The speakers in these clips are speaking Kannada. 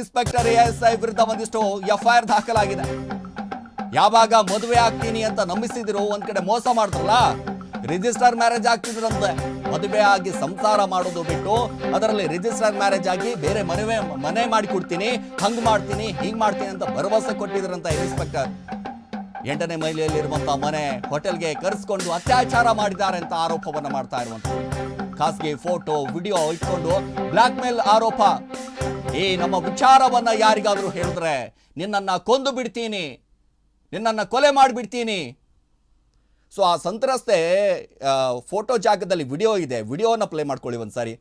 ಇನ್ಸ್ಪೆಕ್ಟರ್ ಎಸ್ ಐ ವಿರುದ್ಧ ಒಂದಿಷ್ಟು ಎಫ್ಐಆರ್ ದಾಖಲಾಗಿದೆ. ಯಾವಾಗ ಮದುವೆ ಆಗ್ತೀನಿ ಅಂತ ನಂಬಿಸಿದಿರೋ ಒಂದ್ ಕಡೆ ಮೋಸ ಮಾಡಿದ್ರಲ್ಲ ರಿಜಿಸ್ಟರ್ ಮ್ಯಾರೇಜ್ ಆಗ್ತಿದ್ರಂತೆ. ಮದುವೆ ಆಗಿ ಸಂಸಾರ ಮಾಡೋದು ಬಿಟ್ಟು ಅದರಲ್ಲಿ ರಿಜಿಸ್ಟರ್ ಮ್ಯಾರೇಜ್ ಆಗಿ ಬೇರೆ ಮದುವೆ ಮನೆ ಮಾಡಿಕೊಡ್ತೀನಿ, ಹಂಗ್ ಮಾಡ್ತೀನಿ, ಹಿಂಗ್ ಮಾಡ್ತೀನಿ ಅಂತ ಭರವಸೆ ಕೊಟ್ಟಿದ್ರಂತ ಇನ್ಸ್ಪೆಕ್ಟರ್. ಎಂಟನೇ ಮೈಲಿಯಲ್ಲಿರುವಂತಹ ಮನೆ ಹೋಟೆಲ್ಗೆ ಕರೆಸ್ಕೊಂಡು ಅತ್ಯಾಚಾರ ಮಾಡಿದ್ದಾರೆ ಅಂತ ಆರೋಪವನ್ನು ಮಾಡ್ತಾ ಇರುವಂತದ್ದು ಖಾಸಗಿ ಫೋಟೋ, ವಿಡಿಯೋ ಇಟ್ಕೊಂಡು ಬ್ಲಾಕ್ ಮೇಲ್ ಆರೋಪ. ಈ ನಮ್ಮ ವಿಚಾರವನ್ನು ಯಾರಿಗಾದರೂ ಹೇಳಿದ್ರೆ ನಿನ್ನನ್ನು ಕೊಂದು ಬಿಡ್ತೀನಿ, ನಿನ್ನನ್ನು ಕೊಲೆ ಮಾಡಿಬಿಡ್ತೀನಿ. ಸೊ ಆ ಸಂತ್ರಸ್ತೆ ಫೋಟೋ ಜಾಗದಲ್ಲಿ ವಿಡಿಯೋ ಇದೆ, ವಿಡಿಯೋನ ಪ್ಲೇ ಮಾಡ್ಕೊಳ್ಳಿ ಒಂದ್ಸಾರಿ.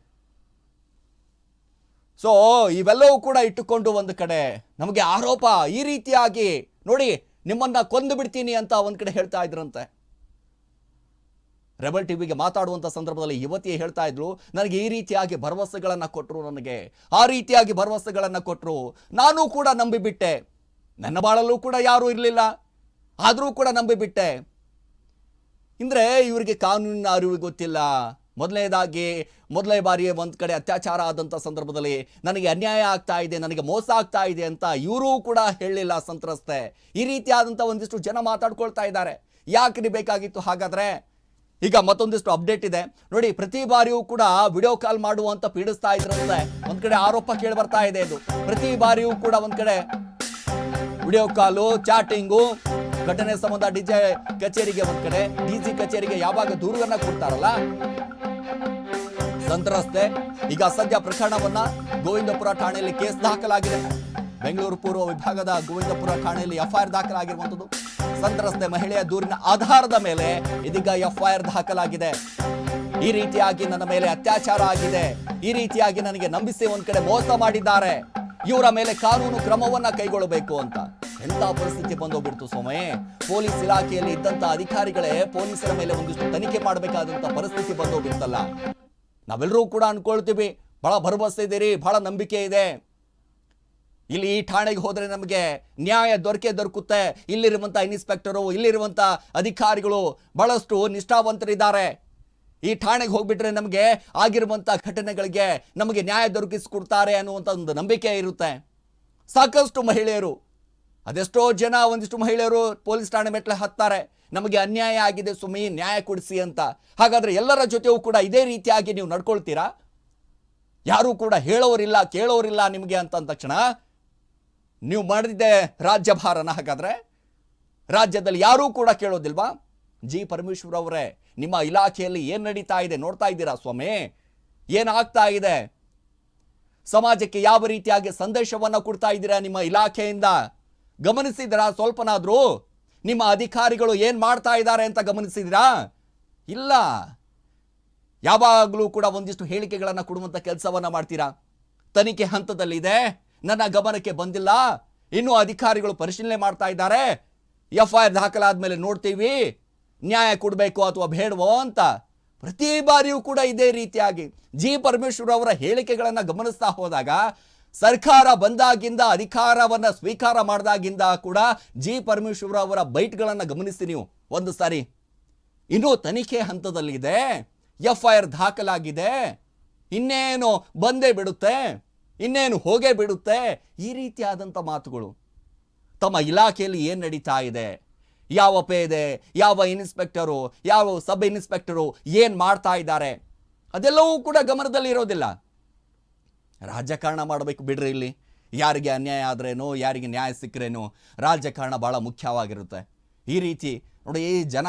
ಸೊ ಇವೆಲ್ಲವೂ ಕೂಡ ಇಟ್ಟುಕೊಂಡು ಒಂದು ಕಡೆ ನಮಗೆ ಆರೋಪ ಈ ರೀತಿಯಾಗಿ, ನೋಡಿ, ನಿಮ್ಮನ್ನು ಕೊಂದು ಬಿಡ್ತೀನಿ ಅಂತ ಒಂದು ಕಡೆ ಹೇಳ್ತಾ ಇದ್ರಂತೆ. ರೆಬಲ್ ಟಿವಿಗೆ ಮಾತಾಡುವಂಥ ಸಂದರ್ಭದಲ್ಲಿ ಯುವತಿಯೇ ಹೇಳ್ತಾ ಇದ್ರು ನನಗೆ ಈ ರೀತಿಯಾಗಿ ಭರವಸೆಗಳನ್ನು ಕೊಟ್ಟರು ನನಗೆ. ಆ ರೀತಿಯಾಗಿ ಭರವಸೆಗಳನ್ನು ಕೊಟ್ಟರು ನಾನು ಕೂಡ ನಂಬಿಬಿಟ್ಟೆ. ನನ್ನ ಬಾಳಲ್ಲೂ ಕೂಡ ಯಾರೂ ಇರಲಿಲ್ಲ. ಆದರೂ ಕೂಡ ನಂಬಿಬಿಟ್ಟೆ. ಅಂದರೆ ಇವರಿಗೆ ಕಾನೂನಿನ ಅರಿವು ಗೊತ್ತಿಲ್ಲ. ಮೊದಲನೇದಾಗಿ, ಮೊದಲನೇ ಬಾರಿ ಒಂದು ಕಡೆ ಅತ್ಯಾಚಾರ ಆದಂಥ ಸಂದರ್ಭದಲ್ಲಿ ನನಗೆ ಅನ್ಯಾಯ ಆಗ್ತಾ ಇದೆ, ನನಗೆ ಮೋಸ ಆಗ್ತಾ ಇದೆ ಅಂತ ಇವರೂ ಕೂಡ ಹೇಳಲಿಲ್ಲ ಸಂತ್ರಸ್ತೆ. ಈ ರೀತಿಯಾದಂಥ ಒಂದಿಷ್ಟು ಜನ ಮಾತಾಡ್ಕೊಳ್ತಾ ಇದ್ದಾರೆ. ಯಾಕೆ ಬೇಕಾಗಿತ್ತು ಹಾಗಾದ್ರೆ? ಈಗ ಮತ್ತೊಂದಿಷ್ಟು ಅಪ್ಡೇಟ್ ಇದೆ. ನೋಡಿ, ಪ್ರತಿ ಬಾರಿಯೂ ಕೂಡ ವಿಡಿಯೋ ಕಾಲ್ ಮಾಡುವಂತ ಪೀಡಿಸ್ತಾ ಇದ್ರಂತೆ. ಒಂದ್ ಕಡೆ ಆರೋಪ ಕೇಳಿ ಬರ್ತಾ ಇದೆ ಇದು. ಪ್ರತಿ ಬಾರಿಯೂ ಕೂಡ ಒಂದ್ ಕಡೆ ವಿಡಿಯೋ ಕಾಲು ಚಾಟಿಂಗು ಘಟನೆ ಸಂಬಂಧ ಡಿಜೆ ಕಚೇರಿಗೆ ಒಂದ್ ಕಡೆ. ಡಿಜಿ ಕಚೇರಿಗೆ ಯಾವಾಗ ದೂರುಗಳನ್ನ ಕೊಡ್ತಾರಲ್ಲ? ಸಂತ್ರಸ್ತೆ, ಈಗ ಸದ್ಯ ಪ್ರಕರಣವನ್ನ ಗೋವಿಂದಪುರ ಠಾಣೆಯಲ್ಲಿ ಕೇಸ್ ದಾಖಲಾಗಿದೆ. ಬೆಂಗಳೂರು ಪೂರ್ವ ವಿಭಾಗದ ಗೋವಿಂದಪುರ ಠಾಣೆಯಲ್ಲಿ ಎಫ್ಐಆರ್ ದಾಖಲಾಗಿರುವಂತದ್ದು. ಸಂತ್ರಸ್ತೆ ಮಹಿಳೆಯ ದೂರಿನ ಆಧಾರದ ಮೇಲೆ ಇದೀಗ ಎಫ್ಐಆರ್ ದಾಖಲಾಗಿದೆ. ಈ ರೀತಿಯಾಗಿ ನನ್ನ ಮೇಲೆ ಅತ್ಯಾಚಾರ ಆಗಿದೆ. ಈ ರೀತಿಯಾಗಿ ನನಗೆ ನಂಬಿಸಿ ಒಂದ್ ಕಡೆ ಮೋಸ ಮಾಡಿದ್ದಾರೆ. ಇವರ ಮೇಲೆ ಕಾನೂನು ಕ್ರಮವನ್ನ ಕೈಗೊಳ್ಳಬೇಕು ಅಂತ. ಎಂತ ಪರಿಸ್ಥಿತಿ ಬಂದೋಗ್ಬಿಡ್ತು ಸೋಮೆ? ಪೊಲೀಸ್ ಇಲಾಖೆಯಲ್ಲಿ ಇದ್ದಂತ ಅಧಿಕಾರಿಗಳೇ ಪೊಲೀಸರ ಮೇಲೆ ಒಂದಿಷ್ಟು ತನಿಖೆ ಮಾಡಬೇಕಾದಂತ ಪರಿಸ್ಥಿತಿ ಬಂದೋಗ್ಬಿಡ್ತಲ್ಲ. ನಾವೆಲ್ಲರೂ ಕೂಡ ಅನ್ಕೊಳ್ತೀವಿ. ಬಹಳ ಭರವಸೆ ಇದೀರಿ ಬಹಳ ನಂಬಿಕೆ ಇದೆ. ಇಲ್ಲಿ ಈ ಠಾಣೆಗೆ ಹೋದರೆ ನಮಗೆ ನ್ಯಾಯ ದೊರಕೆ ದೊರಕುತ್ತೆ. ಇಲ್ಲಿರುವಂಥ ಇನ್ಸ್ಪೆಕ್ಟರು ಇಲ್ಲಿರುವಂಥ ಅಧಿಕಾರಿಗಳು ಬಹಳಷ್ಟು ನಿಷ್ಠಾವಂತರಿದ್ದಾರೆ. ಈ ಠಾಣೆಗೆ ಹೋಗ್ಬಿಟ್ರೆ ನಮಗೆ ಆಗಿರುವಂಥ ಘಟನೆಗಳಿಗೆ ನಮಗೆ ನ್ಯಾಯ ದೊರಕಿಸಿಕೊಡ್ತಾರೆ ಅನ್ನುವಂಥ ಒಂದು ನಂಬಿಕೆ ಇರುತ್ತೆ. ಸಾಕಷ್ಟು ಮಹಿಳೆಯರು, ಅದೆಷ್ಟೋ ಜನ ಒಂದಿಷ್ಟು ಮಹಿಳೆಯರು ಪೊಲೀಸ್ ಠಾಣೆ ಮೆಟ್ಲೆ ಹತ್ತಾರೆ. ನಮಗೆ ಅನ್ಯಾಯ ಆಗಿದೆ ಸುಮ್ಮಿ ನ್ಯಾಯ ಕೊಡಿಸಿ ಅಂತ. ಹಾಗಾದರೆ ಎಲ್ಲರ ಜೊತೆಯೂ ಕೂಡ ಇದೇ ರೀತಿಯಾಗಿ ನೀವು ನಡ್ಕೊಳ್ತೀರಾ? ಯಾರೂ ಕೂಡ ಹೇಳೋರಿಲ್ಲ, ಕೇಳೋರಿಲ್ಲ ನಿಮಗೆ ಅಂತ ಅಂದ ತಕ್ಷಣ ನೀವು ಮಾಡಿದ್ದೆ ರಾಜ್ಯಭಾರನ ಹಾಗಾದರೆ ರಾಜ್ಯದಲ್ಲಿ ಯಾರೂ ಕೂಡ ಕೇಳೋದಿಲ್ವಾ? ಜಿ ಪರಮೇಶ್ವರ್ ಅವರೇ, ನಿಮ್ಮ ಇಲಾಖೆಯಲ್ಲಿ ಏನು ನಡೀತಾ ಇದೆ ನೋಡ್ತಾ ಇದ್ದೀರಾ ಸ್ವಾಮಿ? ಏನಾಗ್ತಾ ಇದೆ? ಸಮಾಜಕ್ಕೆ ಯಾವ ರೀತಿಯಾಗಿ ಸಂದೇಶವನ್ನು ಕೊಡ್ತಾ ಇದ್ದೀರಾ ನಿಮ್ಮ ಇಲಾಖೆಯಿಂದ? ಗಮನಿಸಿದಿರಾ ಸ್ವಲ್ಪನಾದರೂ? ನಿಮ್ಮ ಅಧಿಕಾರಿಗಳು ಏನು ಮಾಡ್ತಾ ಇದ್ದಾರೆ ಅಂತ ಗಮನಿಸಿದಿರಾ ಇಲ್ಲ. ಯಾವಾಗಲೂ ಕೂಡ ಒಂದಿಷ್ಟು ಹೇಳಿಕೆಗಳನ್ನು ಕೊಡುವಂಥ ಕೆಲಸವನ್ನು ಮಾಡ್ತೀರಾ? ತನಿಖೆ ಹಂತದಲ್ಲಿದೆ? ನನ್ನ ಗಮನಕ್ಕೆ ಬಂದಿಲ್ಲ. ಇನ್ನೂ ಅಧಿಕಾರಿಗಳು ಪರಿಶೀಲನೆ ಮಾಡ್ತಾ ಇದ್ದಾರೆ. ಎಫ್ ಐ ಆರ್ ದಾಖಲಾದ ಮೇಲೆ ನೋಡ್ತೀವಿ. ನ್ಯಾಯ ಕೊಡಬೇಕು ಅಥವಾ ಬೇಡವೋ ಅಂತ. ಪ್ರತಿ ಬಾರಿಯೂ ಕೂಡ ಇದೇ ರೀತಿಯಾಗಿ ಜಿ ಪರಮೇಶ್ವರ್ ಅವರ ಹೇಳಿಕೆಗಳನ್ನು ಗಮನಿಸ್ತಾ ಹೋದಾಗ, ಸರ್ಕಾರ ಬಂದಾಗಿಂದ, ಅಧಿಕಾರವನ್ನು ಸ್ವೀಕಾರ ಮಾಡಿದಾಗಿಂದ ಕೂಡ ಜಿ ಪರಮೇಶ್ವರ್ ಅವರ ಬೈಟ್ಗಳನ್ನು ಗಮನಿಸಿ ನೀವು. ಒಂದು ಸಾರಿ. ಇನ್ನೂ ತನಿಖೆ ಹಂತದಲ್ಲಿದೆ. ಎಫ್ ಐ ಆರ್ ದಾಖಲಾಗಿದೆ. ಇನ್ನೇನು ಬಂದೇ ಬಿಡುತ್ತೆ. ಇನ್ನೇನು ಹೋಗೇ ಬಿಡುತ್ತೆ? ಈ ರೀತಿಯಾದಂಥ ಮಾತುಗಳು. ತಮ್ಮ ಇಲಾಖೆಯಲ್ಲಿ ಏನು ನಡೀತಾ ಇದೆ? ಯಾವ ಪೇದೆ ಯಾವ ಇನ್ಸ್ಪೆಕ್ಟರು? ಯಾವ ಸಬ್ ಇನ್ಸ್ಪೆಕ್ಟರು ಏನು ಮಾಡ್ತಾ ಇದ್ದಾರೆ? ಅದೆಲ್ಲವೂ ಕೂಡ ಗಮನದಲ್ಲಿ ಇರೋದಿಲ್ಲ. ರಾಜಕಾರಣ ಮಾಡಬೇಕು ಬಿಡ್ರಿ ಇಲ್ಲಿ. ಯಾರಿಗೆ ಅನ್ಯಾಯ ಆದ್ರೇನೋ, ಯಾರಿಗೆ ನ್ಯಾಯ ಸಿಕ್ಕರೇನೋ ರಾಜಕಾರಣ ಭಾಳ ಮುಖ್ಯವಾಗಿರುತ್ತೆ. ಈ ರೀತಿ ನೋಡಿ, ಈ ಜನ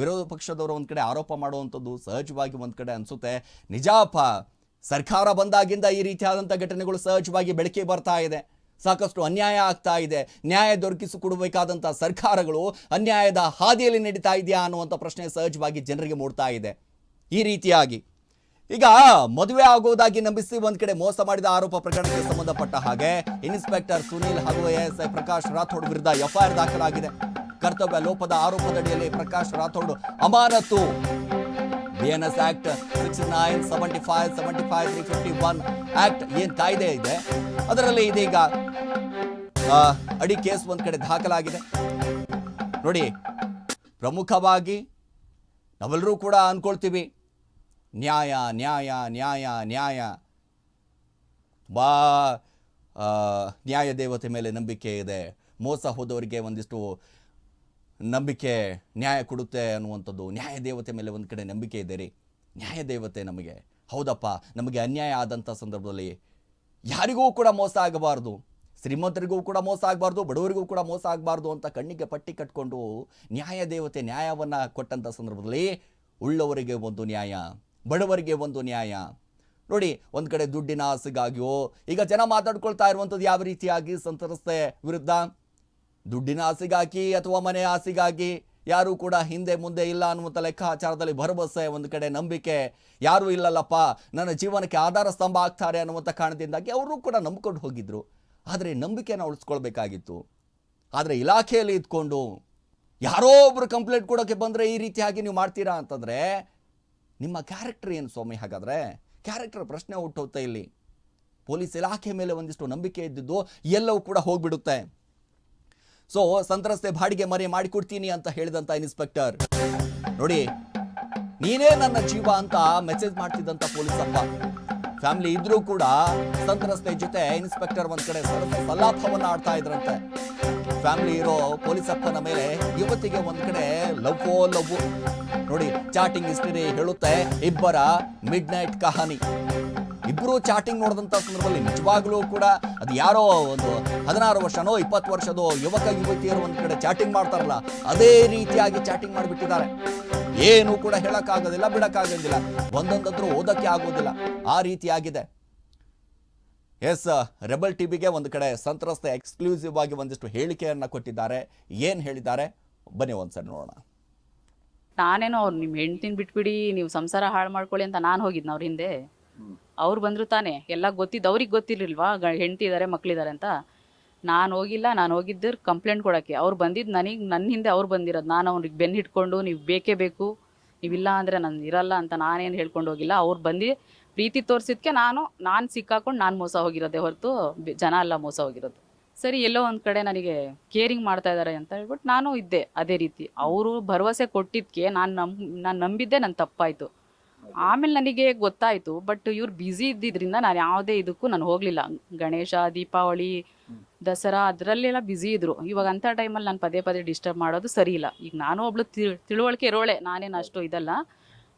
ವಿರೋಧ ಪಕ್ಷದವರು ಒಂದು ಕಡೆ ಆರೋಪ ಮಾಡುವಂಥದ್ದು ಸಹಜವಾಗಿ ಒಂದು ಕಡೆ ಅನಿಸುತ್ತೆ. ನಿಜಾಪ ಸರ್ಕಾರ ಬಂದಾಗಿಂದ ಈ ರೀತಿಯಾದಂಥ ಘಟನೆಗಳು ಸಹಜವಾಗಿ ಬೆಳಕಿಗೆ ಬರ್ತಾ ಇದೆ. ಸಾಕಷ್ಟು ಅನ್ಯಾಯ ಆಗ್ತಾ ಇದೆ. ನ್ಯಾಯ ದೊರಕಿಸಿಕೊಡಬೇಕಾದಂಥ ಸರ್ಕಾರಗಳು ಅನ್ಯಾಯದ ಹಾದಿಯಲ್ಲಿ ನಡೀತಾ ಇದೆಯಾ ಅನ್ನುವಂಥ ಪ್ರಶ್ನೆ ಸಹಜವಾಗಿ ಜನರಿಗೆ ಮೂಡ್ತಾ ಇದೆ. ಈ ರೀತಿಯಾಗಿ. ಈಗ ಮದುವೆ ಆಗೋದಾಗಿ ನಂಬಿಸಿ ಒಂದು ಕಡೆ ಮೋಸ ಮಾಡಿದ ಆರೋಪ ಪ್ರಕರಣಕ್ಕೆ ಸಂಬಂಧಪಟ್ಟ ಹಾಗೆ ಇನ್ಸ್ಪೆಕ್ಟರ್ ಸುನೀಲ್ ಹಾಗೂ ಐ ಪ್ರಕಾಶ್ ರಾಥೋಡ್ ವಿರುದ್ಧ ಎಫ್ಐಆರ್ ದಾಖಲಾಗಿದೆ. ಕರ್ತವ್ಯ ಲೋಪದ ಆರೋಪದಡಿಯಲ್ಲಿ ಪ್ರಕಾಶ್ ರಾಥೋಡ್ ಅಮಾನತು. BNS act six nine seventy five seventy five three fifty one act ಏನ್ ಕಾಯ್ದೆ ಇದೆ? ಅದರಲ್ಲಿ ಇದೀಗ ಅಡಿ ಕೇಸ್ ಒಂದು ಕಡೆ ದಾಖಲಾಗಿದೆ. ನೋಡಿ, ಪ್ರಮುಖವಾಗಿ ನಾವೆಲ್ಲರೂ ಕೂಡ ಅಂದ್ಕೊಳ್ತೀವಿ ನ್ಯಾಯ ನ್ಯಾಯ ನ್ಯಾಯ ನ್ಯಾಯ. ಬಾ ನ್ಯಾಯ ದೇವತೆ ಮೇಲೆ ನಂಬಿಕೆ ಇದೆ. ಮೋಸ ಹೋದವರಿಗೆ ಒಂದಿಷ್ಟು ನಂಬಿಕೆ ನ್ಯಾಯ ಕೊಡುತ್ತೆ ಅನ್ನುವಂಥದ್ದು, ನ್ಯಾಯ ದೇವತೆ ಮೇಲೆ ಒಂದು ಕಡೆ ನಂಬಿಕೆ ಇದೆ ರೀ ನ್ಯಾಯ ದೇವತೆ ನಮಗೆ. ಹೌದಪ್ಪ, ನಮಗೆ ಅನ್ಯಾಯ ಆದಂಥ ಸಂದರ್ಭದಲ್ಲಿ ಯಾರಿಗೂ ಕೂಡ ಮೋಸ ಆಗಬಾರ್ದು. ಶ್ರೀಮಂತರಿಗೂ ಕೂಡ ಮೋಸ ಆಗಬಾರ್ದು, ಬಡವರಿಗೂ ಕೂಡ ಮೋಸ ಆಗಬಾರ್ದು ಅಂತ ಕಣ್ಣಿಗೆ ಪಟ್ಟಿ ಕಟ್ಕೊಂಡು ನ್ಯಾಯ ದೇವತೆ ನ್ಯಾಯವನ್ನು ಕೊಟ್ಟಂಥ ಸಂದರ್ಭದಲ್ಲಿ ಉಳ್ಳವರಿಗೆ ಒಂದು ನ್ಯಾಯ, ಬಡವರಿಗೆ ಒಂದು ನ್ಯಾಯ. ನೋಡಿ, ಒಂದು ಕಡೆ ದುಡ್ಡಿನ ಆಸೆಗಾಗಿಯೋ ಈಗ ಜನ ಮಾತಾಡ್ಕೊಳ್ತಾ ಇರುವಂಥದ್ದು ಯಾವ ರೀತಿಯಾಗಿ ಸಂತ್ರಸ್ತೆ ವಿರುದ್ಧ? ದುಡ್ಡಿನ ಆಸೆಗಾಗಿ ಅಥವಾ ಮನೆ ಆಸೆಗಾಗಿ ಯಾರೂ ಕೂಡ ಹಿಂದೆ ಮುಂದೆ ಇಲ್ಲ ಅನ್ನುವಂಥ ಲೆಕ್ಕಾಚಾರದಲ್ಲಿ ಭರವಸೆ, ಒಂದು ಕಡೆ ನಂಬಿಕೆ, ಯಾರೂ ಇಲ್ಲಲ್ಲಪ್ಪ, ನನ್ನ ಜೀವನಕ್ಕೆ ಆಧಾರ ಸ್ತಂಭ ಆಗ್ತಾರೆ ಅನ್ನುವಂಥ ಕಾರಣದಿಂದಾಗಿ ಅವರು ಕೂಡ ನಂಬಿಕೊಂಡು ಹೋಗಿದ್ರು. ಆದರೆ ನಂಬಿಕೆನ ಉಳಿಸ್ಕೊಳ್ಬೇಕಾಗಿತ್ತು. ಆದರೆ ಇಲಾಖೆಯಲ್ಲಿ ಇದ್ಕೊಂಡು ಯಾರೋ ಒಬ್ಬರು ಕಂಪ್ಲೇಂಟ್ ಕೊಡೋಕ್ಕೆ ಬಂದರೆ ಈ ರೀತಿಯಾಗಿ ನೀವು ಮಾಡ್ತೀರಾ ಅಂತಂದರೆ, ನಿಮ್ಮ ಕ್ಯಾರೆಕ್ಟರ್ ಏನು ಸ್ವಾಮಿ ಹಾಗಾದರೆ? ಕ್ಯಾರೆಕ್ಟರ್ ಪ್ರಶ್ನೆ ಹುಟ್ಟುತ್ತೆ ಇಲ್ಲಿ. ಪೊಲೀಸ್ ಇಲಾಖೆ ಮೇಲೆ ಒಂದಿಷ್ಟು ನಂಬಿಕೆ ಇದ್ದಿದ್ದು ಎಲ್ಲವೂ ಕೂಡ ಹೋಗ್ಬಿಡುತ್ತೆ. ಸೊ ಸಂತ್ರಸ್ತೆ ಬಾಡಿಗೆ ಮನೆ ಮಾಡಿಕೊಡ್ತೀನಿ ಅಂತ ಹೇಳಿದಂತ ಇನ್ಸ್ಪೆಕ್ಟರ್ ನೋಡಿ, ನೀನೇ ನನ್ನ ಜೀವ ಅಂತ ಮೆಸೇಜ್ ಮಾಡ್ತಿದ್ದಂತ ಪೊಲೀಸ್ ಅಪ್ಪ ಫ್ಯಾಮಿಲಿ ಇದ್ರೂ ಕೂಡ ಸಂತ್ರಸ್ತೆ ಜೊತೆ ಇನ್ಸ್ಪೆಕ್ಟರ್ ಒಂದ್ ಕಡೆ ಸಲ್ಲಾಪವನ್ನ ಆಡ್ತಾ ಇದ್ರಂತೆ. ಫ್ಯಾಮಿಲಿ ಇರೋ ಪೊಲೀಸ್ ಅಪ್ಪನ ಮೇಲೆ ಯುವತಿಗೆ ಒಂದ್ ಕಡೆ ಲವ್ ಲವ್ ನೋಡಿ ಚಾಟಿಂಗ್ ಹಿಸ್ಟರಿ ಹೇಳುತ್ತೆ ಇಬ್ಬರ ಮಿಡ್ ನೈಟ್ ಕಹಾನಿ. ಇಬ್ಬರು ಚಾಟಿಂಗ್ ನೋಡಿದಂಥ ಸಂದರ್ಭದಲ್ಲಿ ನಿಜವಾಗ್ಲೂ ಕೂಡ ಅದು ಯಾರೋ ಒಂದು ಹದಿನಾರು ವರ್ಷನೋ ಇಪ್ಪತ್ತು ವರ್ಷದೋ ಯುವಕ, ಯುವತಿಯರು ಒಂದು ಕಡೆ ಚಾಟಿಂಗ್ ಮಾಡ್ತಾರಲ್ಲ, ಅದೇ ರೀತಿಯಾಗಿ ಚಾಟಿಂಗ್ ಮಾಡಿಬಿಟ್ಟಿದ್ದಾರೆ. ಏನು ಕೂಡ ಹೇಳೋಕ್ಕಾಗೋದಿಲ್ಲ, ಬಿಡೋಕ್ಕಾಗೋದಿಲ್ಲ. ಒಂದೊಂದಂದ್ರೂ ಓದಕ್ಕೆ ಆಗೋದಿಲ್ಲ. ಆ ರೀತಿಯಾಗಿದೆ. ಎಸ್ ರೆಬಲ್ ಟಿವಿಗೆ ಒಂದು ಕಡೆ ಸಂತ್ರಸ್ತ ಎಕ್ಸ್ಕ್ಲೂಸಿವ್ ಆಗಿ ಒಂದಿಷ್ಟು ಹೇಳಿಕೆಯನ್ನು ಕೊಟ್ಟಿದ್ದಾರೆ. ಏನು ಹೇಳಿದ್ದಾರೆ? ಬನ್ನಿ ಒಂದ್ಸರಿ ನೋಡೋಣ. ನಾನೇನೋ ಅವ್ರು ನಿಮ್ಮ ಹೆಂಡ್ತಿನ ಬಿಟ್ಬಿಡಿ, ನೀವು ಸಂಸಾರ ಹಾಳು ಮಾಡ್ಕೊಳ್ಳಿ ಅಂತ ನಾನು ಹೋಗಿದ್ನ ಅವ್ರ ಹಿಂದೆ? ಅವ್ರು ಬಂದರು ತಾನೇ. ಎಲ್ಲ ಗೊತ್ತಿದ್ದು ಅವ್ರಿಗೆ ಗೊತ್ತಿರ್ಲಿಲ್ವಾ? ಹೆಂಡ್ತಿ ಇದ್ದಾರೆ ಮಕ್ಕಳಿದ್ದಾರೆ ಅಂತ? ನಾನು ಹೋಗಿಲ್ಲ, ನಾನು ಹೋಗಿದ್ದರು ಕಂಪ್ಲೇಂಟ್ ಕೊಡೋಕ್ಕೆ. ಅವ್ರು ಬಂದಿದ್ದು ನನಗೆ ನನ್ನ ಹಿಂದೆ ಅವ್ರು ಬಂದಿರೋದು. ನಾನು ಅವ್ರಿಗೆ ಬೆನ್ನು ಹಿಡ್ಕೊಂಡು, ನೀವು ಬೇಕೇ ಬೇಕು. ನೀವಿಲ್ಲ ಅಂದರೆ ನಾನು ಇರಲ್ಲ ಅಂತ ನಾನೇನು ಹೇಳ್ಕೊಂಡು ಹೋಗಿಲ್ಲ. ಅವ್ರು ಬಂದು, ಪ್ರೀತಿ ತೋರಿಸಿದ್ಕೆ ನಾನು ನಾನು ಸಿಕ್ಕಾಕೊಂಡು ನಾನು ಮೋಸ ಹೋಗಿರೋದೆ ಹೊರತು ಜನ ಎಲ್ಲ ಮೋಸ ಹೋಗಿರೋದು. ಸರಿ, ಎಲ್ಲೋ ಒಂದು ಕಡೆ ನನಗೆ ಕೇರಿಂಗ್ ಮಾಡ್ತಾ ಇದ್ದಾರೆ ಅಂತ ಹೇಳ್ಬಿಟ್ಟು ನಾನು ಇದ್ದೆ ಅದೇ ರೀತಿ. ಅವರು ಭರವಸೆ ಕೊಟ್ಟಿದ್ದಕ್ಕೆ ನಾನು ನಂಬ್ ನಾನು ನಂಬಿದ್ದೆ ನನ್ನ ತಪ್ಪಾಯಿತು. ಆಮೇಲೆ ನನಗೆ ಗೊತ್ತಾಯಿತು ಬಟ್ ಇವ್ರು ಬ್ಯುಸಿ ಇದ್ದಿದ್ರಿಂದ ನಾನು ಯಾವುದೇ ಇದಕ್ಕೂ ನಾನು ಹೋಗಲಿಲ್ಲ. ಗಣೇಶ, ದೀಪಾವಳಿ, ದಸರಾ ಅದರಲ್ಲೆಲ್ಲ ಬ್ಯುಸಿ ಇದ್ರು. ಇವಾಗ ಅಂಥ ಟೈಮಲ್ಲಿ ನಾನು ಪದೇ ಪದೇ ಡಿಸ್ಟರ್ಬ್ ಮಾಡೋದು ಸರಿ ಇಲ್ಲ. ಈಗ ನಾನು ಒಬ್ಳು ತಿಳ್ ತಿಳುವಳಿಕೆ ಇರೋಳೆ ನಾನೇನು ಅಷ್ಟು ಇದಲ್ಲ.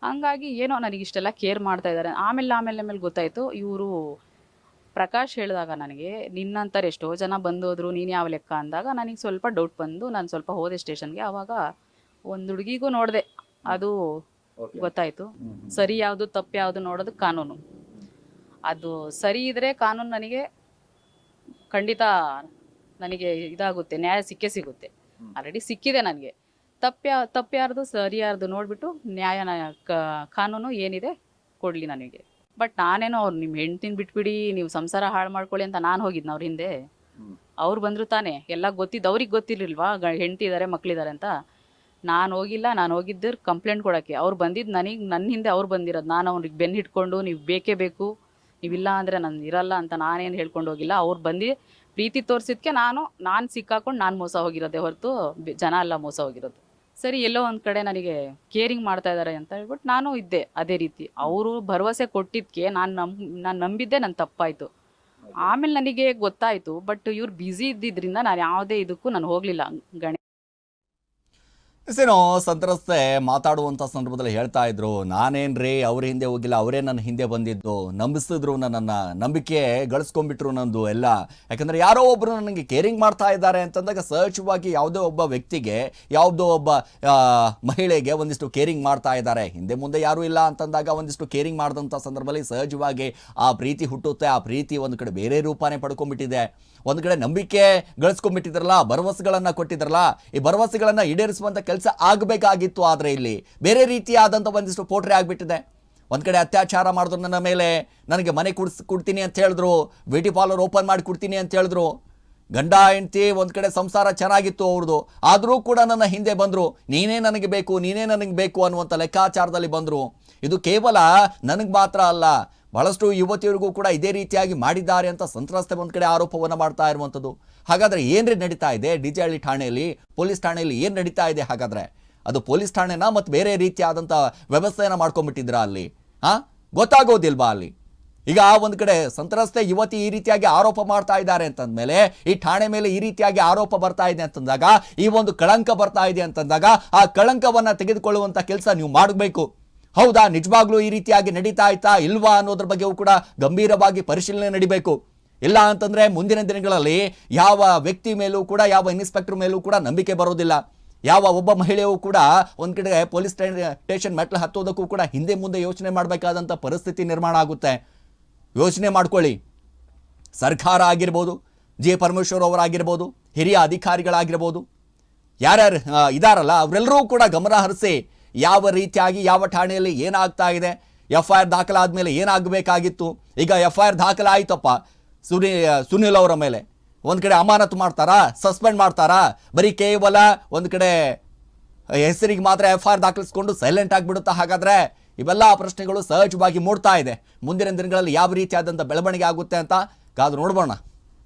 ಹಂಗಾಗಿ ಏನೋ ನನಗೆ ಇಷ್ಟೆಲ್ಲ ಕೇರ್ ಮಾಡ್ತಾ ಇದ್ದಾರೆ ಆಮೇಲೆ ಆಮೇಲೆ ಆಮೇಲೆ ಗೊತ್ತಾಯಿತು, ಇವರು ಪ್ರಕಾಶ್ ಹೇಳಿದಾಗ ನನಗೆ ನಿನ್ನಂತಾರೆ ಎಷ್ಟೋ ಜನ ಬಂದೋದ್ರು, ನೀನು ಯಾವ ಲೆಕ್ಕ? ಅಂದಾಗ ನನಗೆ ಸ್ವಲ್ಪ ಡೌಟ್ ಬಂದು ನಾನು ಸ್ವಲ್ಪ ಹೋದೆ ಸ್ಟೇಷನ್ಗೆ ಆವಾಗ ಒಂದು ಹುಡುಗಿಗೂ ನೋಡಿದೆ. ಅದು ಗೊತ್ತಾಯಿತು. ಸರಿ ಯಾವುದು ತಪ್ಪು ಯಾವುದು ನೋಡೋದು ಕಾನೂನು. ಅದು ಸರಿ ಇದ್ರೆ ಕಾನೂನು ನನಗೆ ಖಂಡಿತ ನನಗೆ ಇದಾಗುತ್ತೆ ನ್ಯಾಯ ಸಿಕ್ಕೇ ಸಿಗುತ್ತೆ. ಆಲ್ರೆಡಿ ಸಿಕ್ಕಿದೆ ನನಗೆ. ತಪ್ಪ್ಯಾ ತಪ್ಪ್ಯಾರ್ದು ಸರಿಯಾರ್ದು ಸರಿ ಯಾರ್ದು ನೋಡಿಬಿಟ್ಟು ನ್ಯಾಯ ಕ- ಕಾನೂನು ಏನಿದೆ ಕೊಡಲಿ ನನಗೆ. ಬಟ್ ನಾನೇನೋ ಅವ್ರು ನಿಮ್ಮ ಹೆಂಡ್ತಿನ ಬಿಟ್ಬಿಡಿ ನೀವು ಸಂಸಾರ ಹಾಳು ಮಾಡ್ಕೊಳ್ಳಿ ಅಂತ ನಾನು ಹೋಗಿದ್ನ ಅವ್ರ ಹಿಂದೆ. ಅವ್ರು ಬಂದರು ತಾನೇ ಎಲ್ಲ ಗೊತ್ತಿದ್ದು ಅವ್ರಿಗೆ ಗೊತ್ತಿರಲಿಲ್ವಾ ಗ ಹೆಂಡ್ತಿ ಇದ್ದಾರೆ ಮಕ್ಳಿದ್ದಾರೆ ಅಂತ. ನಾನು ಹೋಗಿಲ್ಲ, ನಾನು ಹೋಗಿದ್ದರು ಕಂಪ್ಲೇಂಟ್ ಕೊಡೋಕ್ಕೆ. ಅವ್ರು ಬಂದಿದ್ದು ನನಗೆ ನನ್ನ ಹಿಂದೆ ಅವ್ರು ಬಂದಿರೋದು. ನಾನು ಅವ್ರಿಗೆ ಬೆನ್ನು ಹಿಡ್ಕೊಂಡು, ನೀವು ಬೇಕೇ ಬೇಕು ನೀವಿಲ್ಲ ಅಂದರೆ ನಾನು ಇರಲ್ಲ ಅಂತ ನಾನೇನು ಹೇಳ್ಕೊಂಡು ಹೋಗಿಲ್ಲ. ಅವ್ರು ಬಂದು ಪ್ರೀತಿ ತೋರಿಸಿದ್ಕೆ ನಾನು ನಾನು ಸಿಕ್ಕಾಕೊಂಡು ನಾನು ಮೋಸ ಹೋಗಿರೋದೇ ಹೊರತು ಜನ ಎಲ್ಲ ಮೋಸ ಹೋಗಿರೋದು. ಸರಿ, ಎಲ್ಲೋ ಒಂದು ಕಡೆ ನನಗೆ ಕೇರಿಂಗ್ ಮಾಡ್ತಾ ಇದ್ದಾರೆ ಅಂತ ಹೇಳ್ಬಿಟ್ಟು ನಾನು ಇದ್ದೆ ಅದೇ ರೀತಿ. ಅವರು ಭರವಸೆ ಕೊಟ್ಟಿದ್ದಕ್ಕೆ ನಾನು ನಂಬ್ ನಾನು ನಂಬಿದ್ದೆ ನನ್ನ ತಪ್ಪಾಯಿತು. ಆಮೇಲೆ ನನಗೆ ಗೊತ್ತಾಯಿತು, ಬಟ್ ಇವ್ರು ಬ್ಯುಸಿ ಇದ್ದಿದ್ರಿಂದ ನಾನು ಯಾವುದೇ ಇದಕ್ಕೂ ನಾನು ಹೋಗಲಿಲ್ಲ. ಗಣೇಶ ಏನೋ ಸಂತ್ರಸ್ತೆ ಮಾತಾಡುವಂಥ ಸಂದರ್ಭದಲ್ಲಿ ಹೇಳ್ತಾ ಇದ್ರು, ನಾನೇನ್ರಿ ಅವ್ರ ಹಿಂದೆ ಹೋಗಿಲ್ಲ, ಅವರೇ ನನ್ನ ಹಿಂದೆ ಬಂದಿದ್ದು, ನಂಬಿಸಿದ್ರು ನನ್ನನ್ನು, ನಂಬಿಕೆ ಗಳಿಸ್ಕೊಂಡ್ಬಿಟ್ರು ನಂದು ಎಲ್ಲ. ಯಾಕಂದರೆ ಯಾರೋ ಒಬ್ಬರು ನನಗೆ ಕೇರಿಂಗ್ ಮಾಡ್ತಾ ಇದ್ದಾರೆ ಅಂತಂದಾಗ ಸಹಜವಾಗಿ ಯಾವುದೋ ಒಬ್ಬ ವ್ಯಕ್ತಿಗೆ, ಯಾವುದೋ ಒಬ್ಬ ಮಹಿಳೆಗೆ ಒಂದಿಷ್ಟು ಕೇರಿಂಗ್ ಮಾಡ್ತಾ ಇದ್ದಾರೆ. ಹಿಂದೆ ಮುಂದೆ ಯಾರೂ ಇಲ್ಲ ಅಂತಂದಾಗ ಒಂದಿಷ್ಟು ಕೇರಿಂಗ್ ಮಾಡಿದಂಥ ಸಂದರ್ಭದಲ್ಲಿ ಸಹಜವಾಗಿ ಆ ಪ್ರೀತಿ ಹುಟ್ಟುತ್ತೆ, ಆ ಪ್ರೀತಿ ಒಂದು ಕಡೆ ಬೇರೆ ರೂಪಾನೇ ಪಡ್ಕೊಂಡ್ಬಿಟ್ಟಿದೆ. ಒಂದು ಕಡೆ ನಂಬಿಕೆ ಗಳಿಸ್ಕೊಂಡ್ಬಿಟ್ಟಿದ್ರಲ್ಲ, ಭರವಸೆಗಳನ್ನು ಕೊಟ್ಟಿದ್ರಲ್ಲ, ಈ ಭರವಸೆಗಳನ್ನು ಈಡೇರಿಸುವಂಥ ಕೆಲಸ ಆಗಬೇಕಾಗಿತ್ತು ಆದರೆ ಇಲ್ಲಿ ಬೇರೆ ರೀತಿಯಾದಂಥ ಒಂದಿಷ್ಟು ಪೋಟ್ರೆ ಆಗ್ಬಿಟ್ಟಿದೆ. ಒಂದು ಕಡೆ ಅತ್ಯಾಚಾರ ಮಾಡಿದ್ರು ನನ್ನ ಮೇಲೆ, ನನಗೆ ಮನೆ ಕುಡ್ಸ್, ಕೊಡ್ತೀನಿ ಅಂತ ಹೇಳಿದ್ರು, ಬ್ಯೂಟಿ ಪಾರ್ಲರ್ ಓಪನ್ ಮಾಡಿ ಕೊಡ್ತೀನಿ ಅಂತ ಹೇಳಿದ್ರು. ಗಂಡ, ಹೆಂಡತಿ ಒಂದು ಕಡೆ ಸಂಸಾರ ಚೆನ್ನಾಗಿತ್ತು ಅವ್ರದ್ದು ಆದರೂ ಕೂಡ ನನ್ನ ಹಿಂದೆ ಬಂದ್ರು. ನೀನೇ ನನಗೆ ಬೇಕು, ನೀನೇ ನನಗೆ ಬೇಕು ಅನ್ನುವಂಥ ಲೆಕ್ಕಾಚಾರದಲ್ಲಿ ಬಂದ್ರು. ಇದು ಕೇವಲ ನನಗೆ ಮಾತ್ರ ಅಲ್ಲ ಬಹಳಷ್ಟು ಯುವತಿಯರಿಗೂ ಕೂಡ ಇದೇ ರೀತಿಯಾಗಿ ಮಾಡಿದ್ದಾರೆ ಅಂತ ಸಂತ್ರಸ್ತೆ ಒಂದು ಕಡೆ ಆರೋಪವನ್ನು ಮಾಡ್ತಾ ಇರುವಂಥದ್ದು. ಹಾಗಾದರೆ ಏನ್ರಿ ನಡೀತಾ ಇದೆ? ಡಿ ಜೆ ಹಳ್ಳಿ ಠಾಣೆಯಲ್ಲಿ, ಪೊಲೀಸ್ ಠಾಣೆಯಲ್ಲಿ ಏನು ನಡೀತಾ ಇದೆ ಹಾಗಾದರೆ? ಅದು ಪೊಲೀಸ್ ಠಾಣೆನ ಮತ್ತು ಬೇರೆ ರೀತಿಯಾದಂಥ ವ್ಯವಸ್ಥೆಯನ್ನು ಮಾಡ್ಕೊಂಡ್ಬಿಟ್ಟಿದ್ರಾ ಅಲ್ಲಿ? ಹಾಂ ಗೊತ್ತಾಗೋದಿಲ್ವಾ ಅಲ್ಲಿ? ಈಗ ಆ ಒಂದು ಕಡೆ ಸಂತ್ರಸ್ತೆ, ಯುವತಿ ಈ ರೀತಿಯಾಗಿ ಆರೋಪ ಮಾಡ್ತಾ ಇದ್ದಾರೆ ಅಂತಂದಮೇಲೆ, ಈ ಠಾಣೆ ಮೇಲೆ ಈ ರೀತಿಯಾಗಿ ಆರೋಪ ಬರ್ತಾ ಇದೆ ಅಂತಂದಾಗ, ಈ ಒಂದು ಕಳಂಕ ಬರ್ತಾ ಇದೆ ಅಂತಂದಾಗ, ಆ ಕಳಂಕವನ್ನು ತೆಗೆದುಕೊಳ್ಳುವಂಥ ಕೆಲಸ ನೀವು ಮಾಡಬೇಕು. ಹೌದಾ, ನಿಜವಾಗ್ಲೂ ಈ ರೀತಿಯಾಗಿ ನಡೀತಾ ಇತ್ತಾ ಇಲ್ವಾ ಅನ್ನೋದ್ರ ಬಗ್ಗೆಯೂ ಕೂಡ ಗಂಭೀರವಾಗಿ ಪರಿಶೀಲನೆ ನಡಿಬೇಕು. ಇಲ್ಲ ಅಂತಂದ್ರೆ ಮುಂದಿನ ದಿನಗಳಲ್ಲಿ ಯಾವ ವ್ಯಕ್ತಿ ಮೇಲೂ ಕೂಡ, ಯಾವ ಇನ್ಸ್ಪೆಕ್ಟರ್ ಮೇಲೂ ಕೂಡ ನಂಬಿಕೆ ಬರೋದಿಲ್ಲ. ಯಾವ ಒಬ್ಬ ಮಹಿಳೆಯೂ ಕೂಡ ಒಂದ್ ಕಡೆ ಪೊಲೀಸ್ ಸ್ಟೇಷನ್ ಮೆಟ್ಲು ಹತ್ತೋದಕ್ಕೂ ಕೂಡ ಹಿಂದೆ ಮುಂದೆ ಯೋಚನೆ ಮಾಡಬೇಕಾದಂಥ ಪರಿಸ್ಥಿತಿ ನಿರ್ಮಾಣ ಆಗುತ್ತೆ. ಯೋಚನೆ ಮಾಡ್ಕೊಳ್ಳಿ. ಸರ್ಕಾರ ಆಗಿರ್ಬೋದು, ಜಿ. ಪರಮೇಶ್ವರ್ ಅವರಾಗಿರ್ಬೋದು, ಹಿರಿಯ ಅಧಿಕಾರಿಗಳಾಗಿರ್ಬೋದು, ಯಾರ್ಯಾರು ಇದಾರಲ್ಲ ಅವರೆಲ್ಲರೂ ಕೂಡ ಗಮನ ಹರಿಸಿ ಯಾವ ರೀತಿಯಾಗಿ ಯಾವ ಠಾಣೆಯಲ್ಲಿ ಏನಾಗ್ತಾ ಇದೆ? ಎಫ್ ಐ ಆರ್ ದಾಖಲಾದ ಮೇಲೆ ಏನಾಗಬೇಕಾಗಿತ್ತು? ಈಗ ಎಫ್ ಐ ಆರ್ ದಾಖಲಾಯಿತಪ್ಪ. ಸುನಿ, ಸುನಿಲ್ ಅವರ ಮೇಲೆ. ಒಂದು ಕಡೆ ಅಮಾನತು ಮಾಡ್ತಾರಾ? ಸಸ್ಪೆಂಡ್ ಮಾಡ್ತಾರಾ? ಬರೀ ಕೇವಲ ಒಂದು ಕಡೆ ಹೆಸರಿಗೆ ಮಾತ್ರ ಎಫ್ ಐ ಆರ್ ದಾಖಲಿಸ್ಕೊಂಡು ಸೈಲೆಂಟ್ ಆಗಿಬಿಡುತ್ತಾ? ಹಾಗಾದರೆ ಇವೆಲ್ಲ ಪ್ರಶ್ನೆಗಳು ಸಹಜವಾಗಿ ಮೂಡ್ತಾ ಇದೆ. ಮುಂದಿನ ದಿನಗಳಲ್ಲಿ ಯಾವ ರೀತಿಯಾದಂಥ ಬೆಳವಣಿಗೆ ಆಗುತ್ತೆ ಅಂತ ಕಾದು ನೋಡ್ಬೋಣ